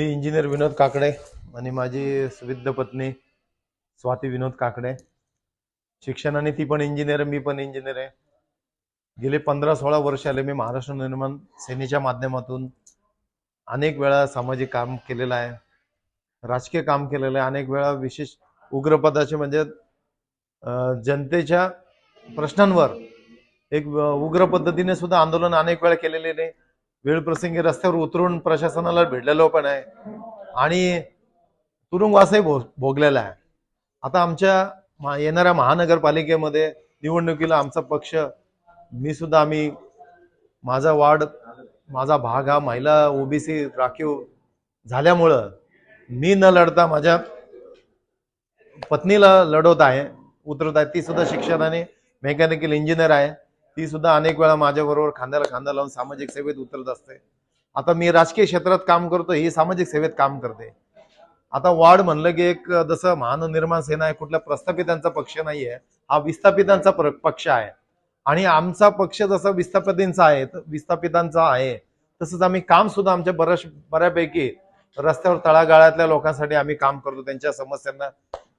मी engineer विनोद काकडे आणि माझी सुविद्ध पत्नी स्वाती विनोद काकडे. शिक्षणाने ती पण इंजिनियर मी पण इंजिनियर आहे. गेले पंधरा सोळा वर्ष आले मी महाराष्ट्र निर्माण सेनेच्या माध्यमातून. अनेक वेळा सामाजिक काम केलेलं आहे. राजकीय काम केलेलं आहे. अनेक वेळा विशेष उग्रपदाचे म्हणजे जनतेच्या प्रश्नांवर एक उग्र पद्धतीने सुद्धा आंदोलन अनेक वेळा केलेले नाही. वेळ प्रसंगी रस्त्यावर उतरून प्रशासनाला भेटलेलो पण आहे. आणि तुरुंगवासही भो भोगलेला आहे. आता आमच्या येणाऱ्या महानगरपालिकेमध्ये निवडणुकीला आमचा पक्ष मी सुद्धा आम्ही माझा वार्ड माझा भाग हा महिला ओबीसी राखीव झाल्यामुळं मी न लढता माझ्या पत्नीला लढवत आहे उतरत आहे. ती सुद्धा शिक्षणाने मेकॅनिकल इंजिनियर आहे. ती सुद्धा अनेक वेळा माझ्याबरोबर खांद्याला खांदा लावून सामाजिक सेवेत उतरत असते. आता मी राजकीय क्षेत्रात काम करतो ही सामाजिक सेवेत काम करते. आता वार्ड म्हणलं की एक जसं महाननिर्माण सेना आहे कुठल्या प्रस्थापितांचा पक्ष नाहीये हा विस्थापितांचा पक्ष आहे. आणि आमचा पक्ष जसा विस्थापितांचा आहे विस्थापितांचा आहे तसंच आम्ही काम सुद्धा आमच्या बऱ्याच बऱ्यापैकी रस्त्यावर तळागाळातल्या लोकांसाठी आम्ही काम करतो त्यांच्या समस्यांना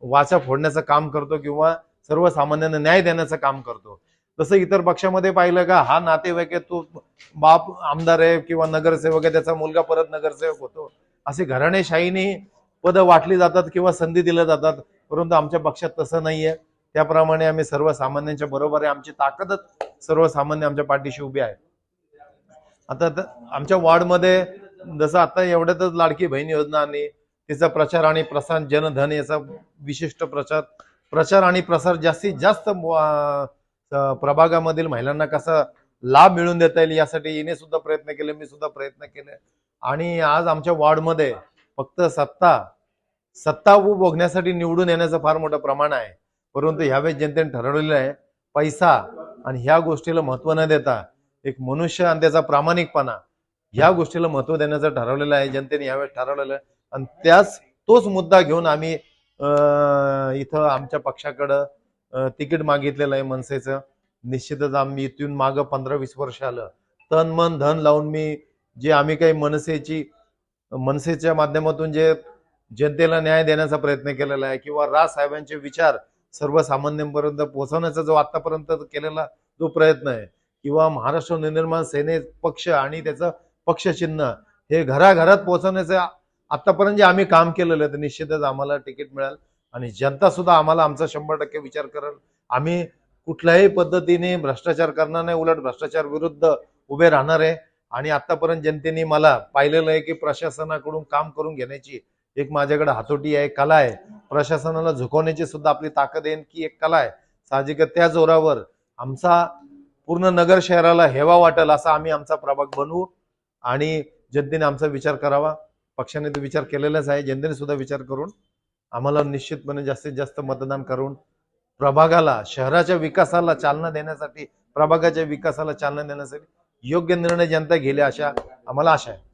वाचा फोडण्याचं काम करतो किंवा सर्वसामान्यांना न्याय देण्याचं काम करतो. तसं इतर पक्षामध्ये पाहिलं का हा नातेवाईक आहे तो बाप आमदार आहे किंवा नगरसेवक आहे त्याचा मुलगा परत नगरसेवक होतो. असे घराणेशाहीने पद वाटली जातात किंवा संधी दिल्या जातात परंतु आमच्या पक्षात तसं नाहीये. त्याप्रमाणे आम्ही सर्वसामान्यांच्या बरोबर आहे आमची ताकदच सर्वसामान्य आमच्या पाठीशी उभी आहे. आता आमच्या वॉर्डमध्ये जसं आता एवढ्यातच लाडकी बहीण योजना आणि तिचा प्रचार आणि प्रसार जनधन याचा विशिष्ट प्रचार प्रचार आणि प्रसार जास्तीत जास्त प्रभागामधील महिलांना कसा लाभ मिळवून देता येईल यासाठी हिने सुद्धा प्रयत्न केले मी सुद्धा प्रयत्न केले. आणि आज आमच्या वॉर्डमध्ये फक्त सत्ता सत्ता भोगण्यासाठी निवडून येण्याचं फार मोठं प्रमाण आहे. परंतु ह्यावेळेस जनतेने ठरवलेलं आहे पैसा आणि ह्या गोष्टीला महत्त्व न देता एक मनुष्य आणि त्याचा प्रामाणिकपणा ह्या गोष्टीला महत्त्व देण्याचं ठरवलेलं आहे. जनतेने यावेळेस ठरवलेलं आहे. आणि त्याच तोच मुद्दा घेऊन आम्ही इथं आमच्या पक्षाकडं तिकीट मागितलेलं आहे मनसेचं. निश्चितच आम्ही इथून मागं पंधरा वीस वर्ष आलं. तन मन धन लावून मी जे आम्ही काही मनसेची मनसेच्या माध्यमातून जे जनतेला न्याय देण्याचा प्रयत्न केलेला आहे किंवा राज साहेबांचे विचार सर्वसामान्यांपर्यंत पोहोचवण्याचा जो आतापर्यंत केलेला जो प्रयत्न आहे किंवा महाराष्ट्र नवनिर्माण सेने पक्ष आणि त्याचं पक्षचिन्ह हे घराघरात पोहोचवण्याचं आतापर्यंत जे आम्ही काम केलेलं आहे तर निश्चितच आम्हाला तिकीट मिळालं. आणि जनता सुद्धा आम्हाला आमचा शंभर टक्के विचार करेल. आम्ही कुठल्याही पद्धतीने भ्रष्टाचार करणार नाही उलट भ्रष्टाचार विरुद्ध उभे राहणार आहे. आणि आतापर्यंत जनतेने मला पाहिलेलं आहे की प्रशासनाकडून काम करून घेण्याची एक माझ्याकडे हातोटी आहे कला आहे. प्रशासनाला झुकवण्याची सुद्धा आपली ताकद आहे की एक कला आहे. साहजिक त्या जोरावर आमचा पूर्ण नगर शहराला हेवा वाटेल असा आम्ही आमचा प्रभाग बनवू आणि जनतेने आमचा विचार करावा. पक्षाने तो विचार केलेलाच आहे जनतेने सुद्धा विचार करून आम्हाला निश्चितपणे जास्तीत जास्त मतदान करून प्रभागाला शहराच्या विकासाला चालना देण्यासाठी प्रभागाच्या विकासाला चालना देण्यासाठी योग्य निर्णय जनता घेईल अशा आम्हाला आशा आहे.